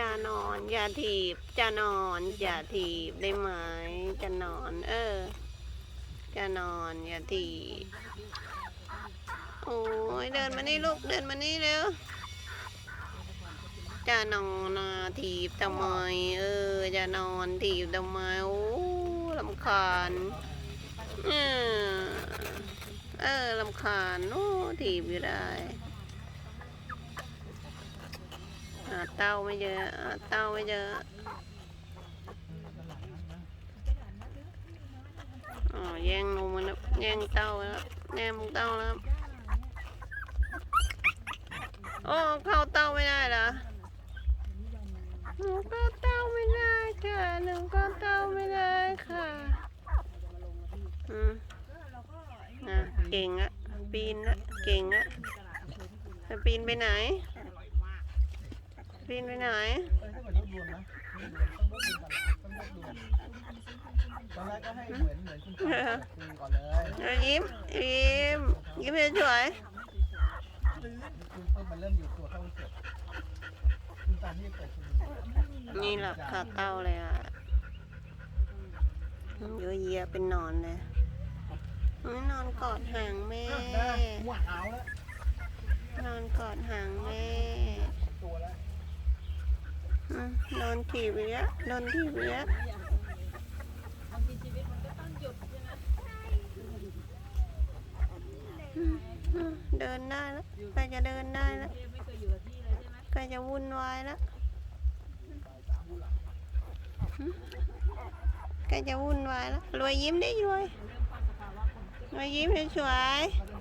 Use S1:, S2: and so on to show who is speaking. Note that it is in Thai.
S1: จะนอนอย่าถีบจะนอนอย่าถีบได้ไหมจะนอน เออจะนอนอย่าถีบโอ้ยเดินมานี่ลูกเดินมานี่เร็วจะนอนนะถีบทำไมเออจะนอนถีบทำไมโอ้ลำคาญเออเออลำคาญโอ้ถีบอยู่ได้ หาเต้าไม่เจอหาเต้าไม่เจออ๋อแย่งนมมันแล้วแย่งเต้าแล้วแย่งมุกเต้าแล้วโอ้เข้าเต้าไม่ได้เหรอหนูเข้าเต้าไม่ได้ค่ะหนูเข้าเต้าไม่ได้ค่ะอืมอะเก่งอะปีนละเก่งอะจะปีนไปไหน ปีนไปไหน
S2: เอ้ยถ้าเกิดรวบรวมนะรวบรวมต้องรวบรวมต้องรวบรวมตอนแรกก็ให้เหมือนเหมือนคุณตาคุยก่อนเลย
S1: เอายิ้มยิ้มยิ้มสวย
S2: คุณเพิ่มมันเริ่มอยู่ตัวเข้าเสร็จคุณตาที่เปิดคุณ
S1: ๆนี่แหละขาเต้าเลยอะเยอะแยะเป็นหนอนเลยอุ๊ยนอนกอดหางแม่
S2: หัวเอาแล้ว
S1: นอนกอดหางแม่
S2: ตัวแล้ว
S1: อื มนอนถีบเยอะนอนถีบเยอะอืมอืมเดินได้แล้วใกล้จะเดินได้แล้วใกล้จะวุ่นวายแล้วใกล้จะวุ่นวายแล้วรวยยิ้มได้รวยรวยยิ้มสวยๆ